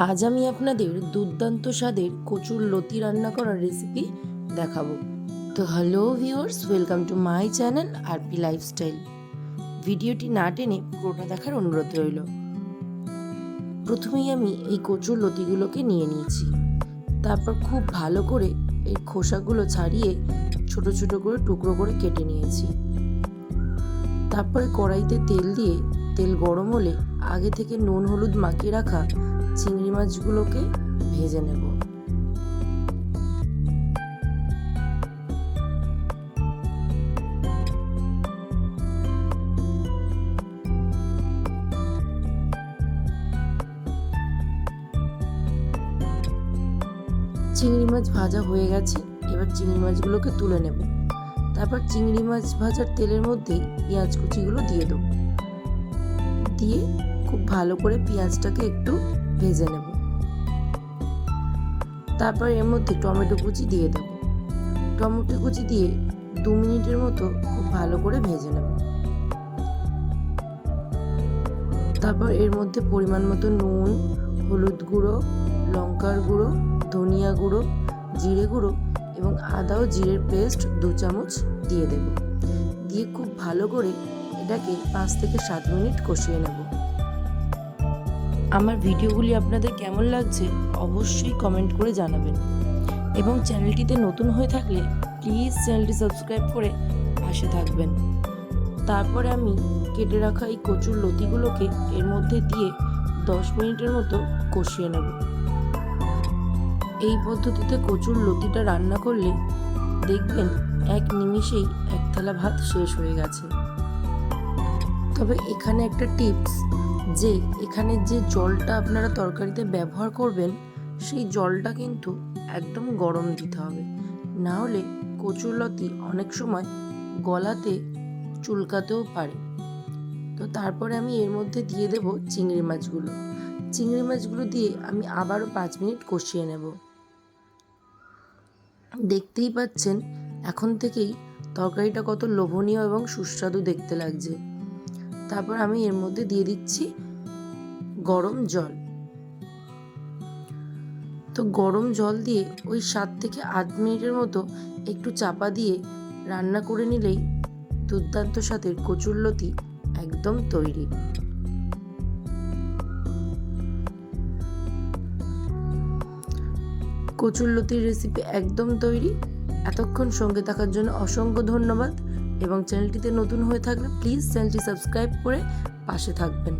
আজ আমি আপনাদের দুর্দান্ত স্বাদের কচুর লতি রান্না করার রেসিপি দেখাবো। তো hello viewers welcome to my channel RP lifestyle ভিডিওটি না টেনে পুরোটা দেখার অনুরোধ রইল। প্রথমেই আমি এই কচুর লতিগুলোকে নিয়ে নিয়েছি। তারপর খুব ভালো করে এর খোসাগুলো ছাড়িয়ে ছোট ছোট করে টুকরো করে কেটে নিয়েছি। তারপরে কড়াইতে তেল দিয়ে তেল গরম হলে আগে থেকে নুন হলুদ মাখিয়ে রাখা চিংড়ি মাছগুলোকে ভেজে নেব। চিংড়ি মাছ ভাজা হয়ে গেছে, এবার চিংড়ি মাছগুলোকে তুলে নেব। তারপর চিংড়ি মাছ ভাজার তেলের মধ্যেই পেঁয়াজ কুচিগুলো দিয়ে দেবো। দিয়ে খুব ভালো করে পেঁয়াজটাকে একটু ভেজে নেব। তারপর এর মধ্যে টমেটো কুচি দিয়ে দেব। টমেটো কুচি দিয়ে দু মিনিটের মতো খুব ভালো করে ভেজে নেব। তারপর এর মধ্যে পরিমাণ মতো নুন, হলুদ গুঁড়ো, লঙ্কার গুঁড়ো, ধনিয়া গুঁড়ো, জিরে গুঁড়ো এবং আদা ও জিরের পেস্ট দু চামচ দিয়ে দেব। দিয়ে খুব ভালো করে এটাকে পাঁচ থেকে সাত মিনিট কষিয়ে নেব। আমার ভিডিওগুলি আপনাদের কেমন লাগছে অবশ্যই কমেন্ট করে জানাবেন। এবং চ্যানেলটিতে নতুন হয়ে থাকলে প্লিজ চ্যানেলটি সাবস্ক্রাইব করে পাশে থাকবেন। তারপরে আমি কেটে রাখা এই কচুর লতিগুলোকে এর মধ্যে দিয়ে দশ মিনিটের মতো কষিয়ে নেব। এই পদ্ধতিতে কচুর লতিটা রান্না করলে দেখবেন এক নিমিষেই এক থালা ভাত শেষ হয়ে গেছে। তবে এখানে একটা টিপস যে এখানে যে জলটা আপনারা তরকারিতে ব্যবহার করবেন, সেই জলটা কিন্তু একদম গরম দিতে হবে। না হলে কচুরলতি অনেক সময় গলাতে চুলকাতেও পারে। তো তারপরে আমি এর মধ্যে দিয়ে দেব চিংড়ি মাছগুলো। চিংড়ি মাছগুলো দিয়ে আমি আবারও পাঁচ মিনিট কষিয়ে নেব। দেখতেই পাচ্ছেন, এখন থেকেই তরকারিটা কত লোভনীয় এবং সুস্বাদু দেখতে লাগছে। তারপর আমি এর মধ্যে দিয়ে দিচ্ছি গরম জল। তো গরম জল দিয়ে ওই সাত থেকে আট মিনিটের মতো একটু চাপা দিয়ে রান্না করে নিলেই দুর্দান্ত স্বাদের কচুরলতি একদম তৈরি। কচুরলতির রেসিপি একদম তৈরি। এতক্ষণ সঙ্গে থাকার জন্য অসংখ্য ধন্যবাদ। এবং চ্যানেলটিতে নতুন হয়ে থাকলে প্লিজ চ্যানেলটি সাবস্ক্রাইব করে পাশে থাকবেন।